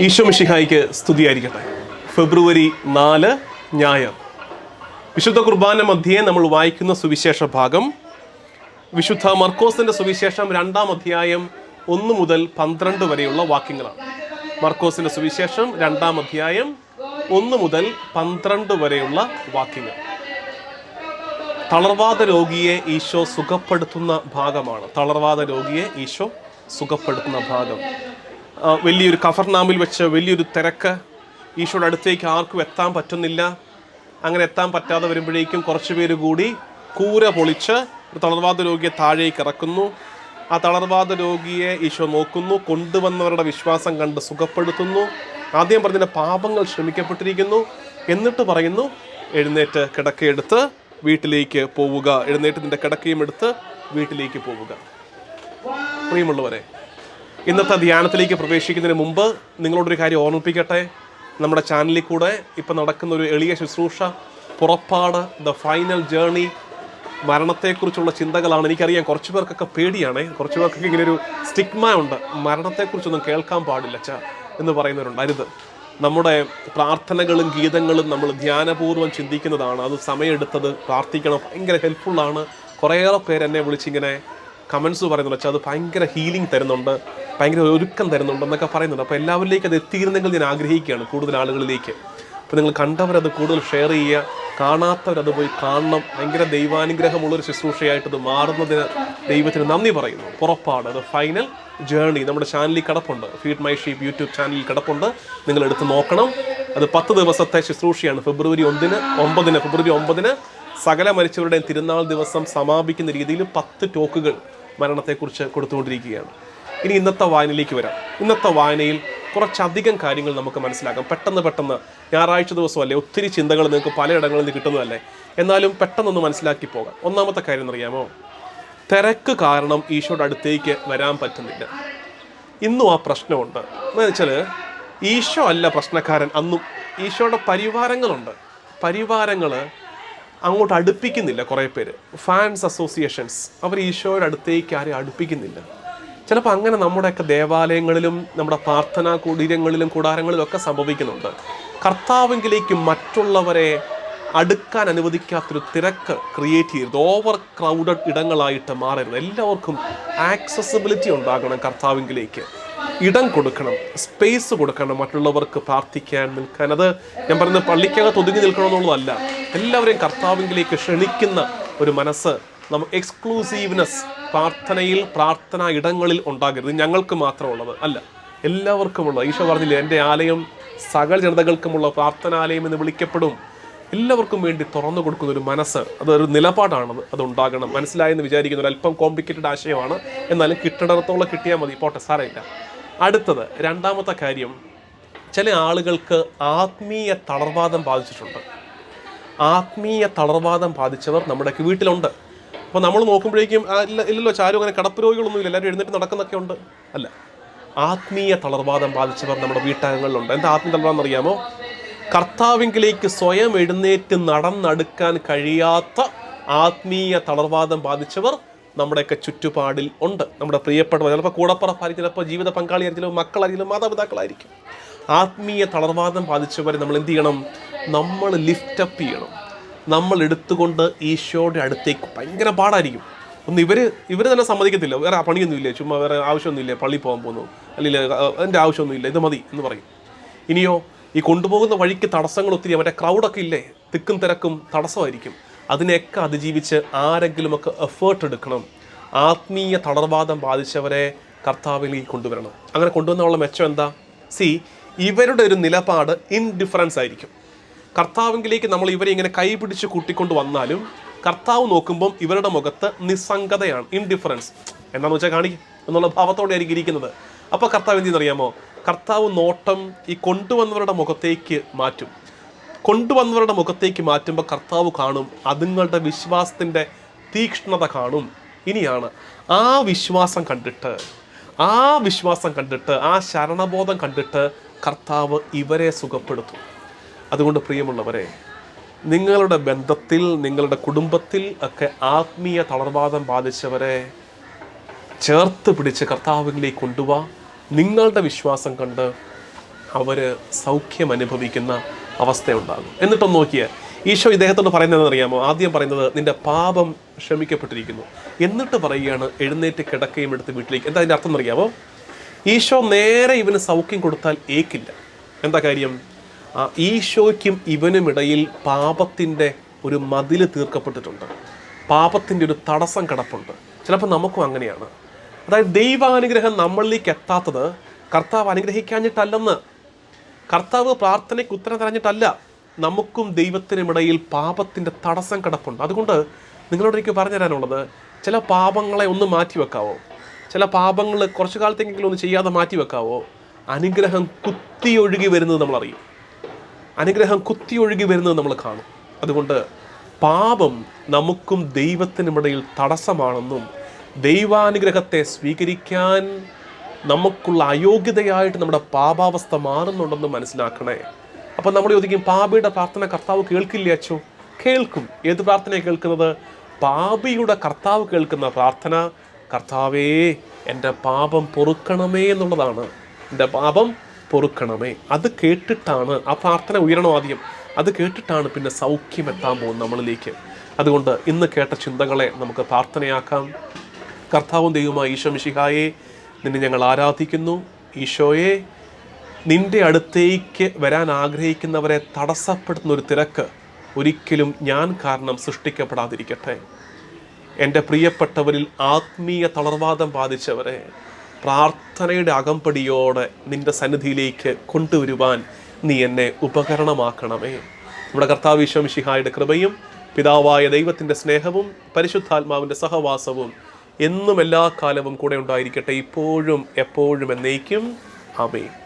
ഈശോ മിഷിഹായിക്ക് സ്തുതിയായിരിക്കട്ടെ. ഫെബ്രുവരി നാല് ഞായർ. വിശുദ്ധ കുർബാന മധ്യേ നമ്മൾ വായിക്കുന്ന സുവിശേഷ ഭാഗം. വിശുദ്ധ മർക്കോസിന്റെ സുവിശേഷം രണ്ടാം അധ്യായം ഒന്ന് മുതൽ പന്ത്രണ്ട് വരെയുള്ള വാക്യങ്ങളാണ്. മർക്കോസിന്റെ സുവിശേഷം രണ്ടാം അധ്യായം ഒന്ന് മുതൽ പന്ത്രണ്ട് വരെയുള്ള വാക്യങ്ങൾ. തളർവാദ രോഗിയെ ഈശോ സുഖപ്പെടുത്തുന്ന ഭാഗമാണ്. തളർവാദ രോഗിയെ ഈശോ സുഖപ്പെടുത്തുന്ന ഭാഗം. വലിയൊരു കഫർനാമിൽ വെച്ച് വലിയൊരു തിരക്ക്. ഈശോയുടെ അടുത്തേക്ക് ആർക്കും എത്താൻ പറ്റുന്നില്ല. അങ്ങനെ എത്താൻ പറ്റാതെ വരുമ്പോഴേക്കും കുറച്ച് പേര് കൂടി കൂര പൊളിച്ച് ഒരു തളർവാദ രോഗിയെ താഴേക്ക് ഇറക്കുന്നു. ആ തളർവാദ രോഗിയെ ഈശോ നോക്കുന്നു കൊണ്ടുവന്നവരുടെ വിശ്വാസം കണ്ട് സുഖപ്പെടുത്തുന്നു. ആദ്യം പറഞ്ഞതിന്റെ പാപങ്ങൾ ക്ഷമിക്കപ്പെട്ടിരിക്കുന്നു എന്നിട്ട് പറയുന്നു എഴുന്നേറ്റ് കിടക്കയെടുത്ത് വീട്ടിലേക്ക് പോവുക. എഴുന്നേറ്റ് നിന്റെ കിടക്കയും എടുത്ത് വീട്ടിലേക്ക് പോവുക. പ്രിയമുള്ളവരെ ഇന്നത്തെ ധ്യാനത്തിലേക്ക് പ്രവേശിക്കുന്നതിന് മുമ്പ് നിങ്ങളോടൊരു കാര്യം ഓർമ്മിപ്പിക്കട്ടെ? നമ്മുടെ ചാനലിൽ കൂടെ ഇപ്പം നടക്കുന്ന ഒരു എളിയ ശുശ്രൂഷ പുറപ്പാട് ദ ഫൈനൽ ജേണി മരണത്തെക്കുറിച്ചുള്ള ചിന്തകളാണ്. എനിക്കറിയാം കുറച്ച് പേർക്കൊക്കെ പേടിയാണ്. കുറച്ച് പേർക്കൊക്കെ ഇങ്ങനെ ഒരു സ്റ്റിഗ്മ ഉണ്ട്. മരണത്തെക്കുറിച്ചൊന്നും കേൾക്കാൻ പാടില്ല ച എന്ന് പറയുന്നവരുണ്ട്. അരുത്. നമ്മുടെ പ്രാർത്ഥനകളും ഗീതങ്ങളും നമ്മൾ ധ്യാനപൂർവം ചിന്തിക്കുന്നതാണ്. അത് സമയമെടുത്തത് പ്രാർത്ഥിക്കണം. ഭയങ്കര ഹെൽപ്ഫുള്ളാണ് കുറേയേറെ പേര് എന്നെ വിളിച്ചിങ്ങനെ കമൻസ് പറയുന്നുണ്ട് വെച്ചാൽ അത് ഭയങ്കര ഹീലിംഗ് തരുന്നുണ്ട് ഭയങ്കര ഒരുക്കം തരുന്നുണ്ട് എന്നൊക്കെ പറയുന്നുണ്ട്. അപ്പോൾ എല്ലാവരിലേക്കും അത് എത്തിയിരുന്നെങ്കിൽ ഞാൻ ആഗ്രഹിക്കുകയാണ് കൂടുതൽ ആളുകളിലേക്ക്. അപ്പോൾ നിങ്ങൾ കണ്ടവരത് കൂടുതൽ ഷെയർ ചെയ്യുക കാണാത്തവരത് പോയി കാണണം. ഭയങ്കര ദൈവാനുഗ്രഹമുള്ളൊരു ശുശ്രൂഷയായിട്ട് ഇത് മാറുന്നതിന് ദൈവത്തിന് നന്ദി പറയുന്നു. പുറപ്പാട് അത് ഫൈനൽ ജേർണി നമ്മുടെ ചാനലിൽ കിടപ്പുണ്ട്. ഫീഡ് മൈ ഷീപ്പ് യൂട്യൂബ് ചാനലിൽ കിടപ്പുണ്ട്. നിങ്ങൾ എടുത്ത് നോക്കണം. അത് പത്ത് ദിവസത്തെ ശുശ്രൂഷയാണ്. ഫെബ്രുവരി ഒന്നിന് ഒമ്പതിന് ഫെബ്രുവരി ഒമ്പതിന് സകല മരിച്ചവരുടെയും തിരുനാൾ ദിവസം സമാപിക്കുന്ന രീതിയിൽ പത്ത് ടോക്കുകൾ മരണത്തെക്കുറിച്ച് കൊടുത്തുകൊണ്ടിരിക്കുകയാണ്. ഇനി ഇന്നത്തെ വായനയിലേക്ക് വരാം. ഇന്നത്തെ വായനയിൽ കുറച്ചധികം കാര്യങ്ങൾ നമുക്ക് മനസ്സിലാക്കാം. പെട്ടെന്ന് പെട്ടെന്ന് ഞായറാഴ്ച ദിവസമല്ലേ? ഒത്തിരി ചിന്തകൾ നിങ്ങൾക്ക് പലയിടങ്ങളിൽ നിന്ന് കിട്ടുന്നതല്ലേ? എന്നാലും പെട്ടെന്നൊന്ന് മനസ്സിലാക്കി പോകാം. ഒന്നാമത്തെ കാര്യം എന്നറിയാമോ? തിരക്ക് കാരണം ഈശോയുടെ അടുത്തേക്ക് വരാൻ പറ്റുന്നില്ല. ഇന്നും ആ പ്രശ്നമുണ്ട്. എന്ന് വെച്ചാൽ ഈശോ അല്ല പ്രശ്നക്കാരൻ അന്നും. ഈശോയുടെ പരിവാരങ്ങളുണ്ട്. പരിവാരങ്ങൾ അങ്ങോട്ട് അടുപ്പിക്കുന്നില്ല കുറേ പേര്. ഫാൻസ് അസോസിയേഷൻസ് അവർ ഈശോയുടെ അടുത്തേക്ക് ആരെയും അടുപ്പിക്കുന്നില്ല. ചിലപ്പോൾ അങ്ങനെ നമ്മുടെയൊക്കെ ദേവാലയങ്ങളിലും നമ്മുടെ പ്രാർത്ഥനാ കുടീരങ്ങളിലും കൂടാരങ്ങളിലും ഒക്കെ സംഭവിക്കുന്നുണ്ട്. കർത്താവെങ്കിലേക്ക് മറ്റുള്ളവരെ അടുക്കാൻ അനുവദിക്കാത്തൊരു തിരക്ക് ക്രിയേറ്റ് ചെയ്യരുത്. ഓവർ ക്രൗഡഡ് ഇടങ്ങളായിട്ട് മാറരുത്. എല്ലാവർക്കും ആക്സസിബിലിറ്റി ഉണ്ടാകണം കർത്താവിങ്കിലേക്ക്. ഇടം കൊടുക്കണം സ്പേസ് കൊടുക്കണം മറ്റുള്ളവർക്ക് പ്രാർത്ഥിക്കാൻ നിൽക്കാൻ. അത് ഞാൻ പറയുന്നത് പള്ളിക്കകത്ത് ഒതുങ്ങി നിൽക്കണമെന്നുള്ളതല്ല. എല്ലാവരെയും കർത്താവിങ്കിലേക്ക് ക്ഷണിക്കുന്ന ഒരു മനസ്സ് നമുക്ക് എക്സ്ക്ലൂസീവ്നെസ് പ്രാർത്ഥനയിൽ പ്രാർത്ഥനാ ഇടങ്ങളിൽ ഉണ്ടാകരുത്. ഞങ്ങൾക്ക് മാത്രമുള്ളത് അല്ല എല്ലാവർക്കുമുള്ള ഈശോ പറഞ്ഞില്ലേ എന്റെ ആലയം സകല ജനതകൾക്കുമുള്ള പ്രാർത്ഥനാലയം എന്ന് വിളിക്കപ്പെടും. എല്ലാവർക്കും വേണ്ടി തുറന്നു കൊടുക്കുന്ന ഒരു മനസ്സ് അതൊരു നിലപാടാണത് അത് ഉണ്ടാകണം മനസ്സിലായെന്ന് വിചാരിക്കുന്ന ഒരു അല്പം കോംപ്ലിക്കേറ്റഡ് ആശയമാണ്. എന്നാലും കിട്ടിടത്തോളം കിട്ടിയാൽ മതി. പോട്ടെ സാരമില്ല. അടുത്തത് രണ്ടാമത്തെ കാര്യം ചില ആളുകൾക്ക് ആത്മീയ തളർവാദം ബാധിച്ചിട്ടുണ്ട്. ആത്മീയ തളർവാദം ബാധിച്ചവർ നമ്മുടെയൊക്കെ വീട്ടിലുണ്ട്. അപ്പോൾ നമ്മൾ നോക്കുമ്പോഴേക്കും ഇല്ല ഇല്ലല്ലോ ചാരും അങ്ങനെ കടപ്പ് രോഗികളൊന്നുമില്ല. എല്ലാവരും എഴുന്നേറ്റ് നടക്കുന്നൊക്കെ ഉണ്ട്. അല്ല. ആത്മീയ തളർവാദം ബാധിച്ചവർ നമ്മുടെ വീട്ടകങ്ങളിലുണ്ട് എന്താ ആത്മീയ തളർവാദം അറിയാമോ കർത്താവിങ്കിലേക്ക് സ്വയം എഴുന്നേറ്റ് നടന്നടുക്കാൻ കഴിയാത്ത ആത്മീയ തളർവാദം ബാധിച്ചവർ നമ്മുടെയൊക്കെ ചുറ്റുപാടിൽ ഉണ്ട്. നമ്മുടെ പ്രിയപ്പെട്ടവർ ചിലപ്പോൾ കൂടപ്പുറപ്പായിരിക്കും ചിലപ്പോൾ ജീവിത പങ്കാളിയായിരിക്കും മക്കളായിരിക്കും മാതാപിതാക്കളായിരിക്കും. ആത്മീയ തളർവാദം ബാധിച്ചവരെ നമ്മൾ എന്ത് ചെയ്യണം? നമ്മൾ ലിഫ്റ്റപ്പ് ചെയ്യണം. നമ്മൾ എടുത്തുകൊണ്ട് ഈശോയുടെ അടുത്തേക്ക് ഭയങ്കര പാടായിരിക്കും. ഒന്ന് ഇവർ ഇവർ തന്നെ സമ്മതിക്കത്തില്ല. വേറെ പണിയൊന്നുമില്ല? ചുമ്മാ വേറെ ആവശ്യമൊന്നുമില്ല? പള്ളി പോകാൻ പോകുന്നു. അല്ലെങ്കിൽ എന്റെ ആവശ്യമൊന്നുമില്ല. ഇത് മതി എന്ന് പറയും. ഇനിയോ ഈ കൊണ്ടുപോകുന്ന വഴിക്ക് തടസ്സങ്ങൾ ഒത്തിരി മറ്റേ ക്രൗഡൊക്കെ ഇല്ലേ? തിക്കും തിരക്കും തടസ്സമായിരിക്കും. അതിനെയൊക്കെ അതിജീവിച്ച് ആരെങ്കിലുമൊക്കെ എഫേർട്ട് എടുക്കണം. ആത്മീയ തളർവാദം ബാധിച്ചവരെ കർത്താവിലേക്ക് കൊണ്ടുവരണം. അങ്ങനെ കൊണ്ടുവന്നുള്ള മെച്ചം എന്താ? സി ഇവരുടെ ഒരു നിലപാട് ഇൻഡിഫറൻസ് ആയിരിക്കും. കർത്താവിങ്കിലേക്ക് നമ്മൾ ഇവരെ ഇങ്ങനെ കൈപിടിച്ച് കൂട്ടിക്കൊണ്ട് വന്നാലും കർത്താവ് നോക്കുമ്പം ഇവരുടെ മുഖത്ത് നിസ്സംഗതയാണ് ഇൻഡിഫറൻസ് എന്താണെന്ന് വെച്ചാൽ കാണിക്കും? എന്നുള്ള ഭാവത്തോടെ ആയിരിക്കും ഇരിക്കുന്നത്. അപ്പോൾ കർത്താവ് എന്ത് അറിയാമോ കർത്താവ് നോട്ടം ഈ കൊണ്ടുവന്നവരുടെ മുഖത്തേക്ക് മാറ്റും. കൊണ്ടുവന്നവരുടെ മുഖത്തേക്ക് മാറ്റുമ്പോൾ കർത്താവ് കാണും അതുങ്ങളുടെ വിശ്വാസത്തിന്റെ തീക്ഷ്ണത കാണും. ഇനിയാണ് ആ വിശ്വാസം കണ്ടിട്ട് ആ വിശ്വാസം കണ്ടിട്ട് ആ ശരണബോധം കണ്ടിട്ട് കർത്താവ് ഇവരെ സുഖപ്പെടുത്തും. അതുകൊണ്ട് പ്രിയമുള്ളവരെ നിങ്ങളുടെ ബന്ധത്തിൽ നിങ്ങളുടെ കുടുംബത്തിൽ ഒക്കെ ആത്മീയ തളർവാദം ബാധിച്ചവരെ ചേർത്ത് പിടിച്ച് കർത്താവിലേക്ക് കൊണ്ടുപോവാ നിങ്ങളുടെ വിശ്വാസം കണ്ട് അവർ സൗഖ്യം അനുഭവിക്കുന്ന അവസ്ഥയുണ്ടാകും. എന്നിട്ടൊന്ന് നോക്കിയേ ഈശോ ഇദ്ദേഹത്തോട് പറയുന്നതെന്ന് അറിയാമോ? ആദ്യം പറയുന്നത് നിന്റെ പാപം ക്ഷമിക്കപ്പെട്ടിരിക്കുന്നു. എന്നിട്ട് പറയുകയാണ് എഴുന്നേറ്റ് കിടക്കയും എടുത്ത് വീട്ടിലേക്ക്. എന്താ അതിന്റെ അർത്ഥം എന്നറിയാമോ ഈശോ നേരെ ഇവന് സൗഖ്യം കൊടുത്താൽ ഏക്കില്ല. എന്താ കാര്യം? ഈശോയ്ക്കും ഇവനുമിടയിൽ പാപത്തിന്റെ ഒരു മതിൽ തീർക്കപ്പെട്ടിട്ടുണ്ട്. പാപത്തിന്റെ ഒരു തടസ്സം കിടപ്പുണ്ട്. ചിലപ്പോൾ നമുക്കും അങ്ങനെയാണ്. അതായത് ദൈവാനുഗ്രഹം നമ്മളിലേക്ക് എത്താത്തത് കർത്താവ് അനുഗ്രഹിക്കാഞ്ഞിട്ടല്ലെന്ന്. കർത്താവ് പ്രാർത്ഥനയ്ക്ക് ഉത്തരം തരഞ്ഞിട്ടല്ല. നമുക്കും ദൈവത്തിനുമിടയിൽ പാപത്തിന്റെ തടസ്സം കിടപ്പുണ്ട്. അതുകൊണ്ട് നിങ്ങളോട് എനിക്ക് പറഞ്ഞു തരാനുള്ളത് ചില പാപങ്ങളെ ഒന്ന് മാറ്റി വെക്കാവോ? ചില പാപങ്ങൾ കുറച്ചു കാലത്തേക്കെങ്കിലും ഒന്ന് ചെയ്യാതെ മാറ്റി വെക്കാവോ? അനുഗ്രഹം കുത്തിയൊഴുകി വരുന്നത് നമ്മളറിയും. അനുഗ്രഹം കുത്തിയൊഴുകി വരുന്നത് നമ്മൾ കാണും. അതുകൊണ്ട് പാപം നമുക്കും ദൈവത്തിനുമിടയിൽ തടസ്സമാണെന്നും ദൈവാനുഗ്രഹത്തെ സ്വീകരിക്കാൻ നമുക്കുള്ള അയോഗ്യതയായിട്ട് നമ്മുടെ പാപാവസ്ഥ മാറുന്നുണ്ടെന്നും മനസ്സിലാക്കണേ. അപ്പം നമ്മൾ ചോദിക്കും പാപിയുടെ പ്രാർത്ഥന കർത്താവ് കേൾക്കില്ല അച്ചോ കേൾക്കും. ഏത് പ്രാർത്ഥനയാണ് കേൾക്കുന്നത്? പാപിയുടെ കർത്താവ് കേൾക്കുന്ന പ്രാർത്ഥന കർത്താവേ എന്റെ പാപം പൊറുക്കണമേ എന്നുള്ളതാണ്. എന്റെ പാപം പൊറുക്കണമേ. അത് കേട്ടിട്ടാണ് ആ പ്രാർത്ഥന ഉയരണം ആദ്യം? അത് കേട്ടിട്ടാണ് പിന്നെ സൗഖ്യം എത്താൻ പോകുന്നത് നമ്മളിലേക്ക്. അതുകൊണ്ട് ഇന്ന് കേട്ട ചിന്തകളെ നമുക്ക് പ്രാർത്ഥനയാക്കാം. കർത്താവും ദൈവമായ ഈശോ മിശിഹായെ നിന്നെ ഞങ്ങൾ ആരാധിക്കുന്നു. ഈശോയെ നിന്റെ അടുത്തേക്ക് വരാൻ ആഗ്രഹിക്കുന്നവരെ തടസ്സപ്പെടുത്തുന്ന ഒരു തിരക്ക് ഒരിക്കലും ഞാൻ കാരണം സൃഷ്ടിക്കപ്പെടാതിരിക്കട്ടെ. എന്റെ പ്രിയപ്പെട്ടവരിൽ ആത്മീയ തളർവാദം ബാധിച്ചവരെ പ്രാർത്ഥനയുടെ അകമ്പടിയോടെ നിന്റെ സന്നിധിയിലേക്ക് കൊണ്ടുവരുവാൻ നീ എന്നെ ഉപകരണമാക്കണമേ. നമ്മുടെ കർത്താവ് വിശ്വമിഷിഹായുടെ കൃപയും പിതാവായ ദൈവത്തിന്റെ സ്നേഹവും പരിശുദ്ധാത്മാവിന്റെ സഹവാസവും എന്നും എല്ലാ കാലവും കൂടെ ഉണ്ടായിരിക്കട്ടെ. ഇപ്പോഴും എപ്പോഴും എന്നേക്കും. ആമേൻ.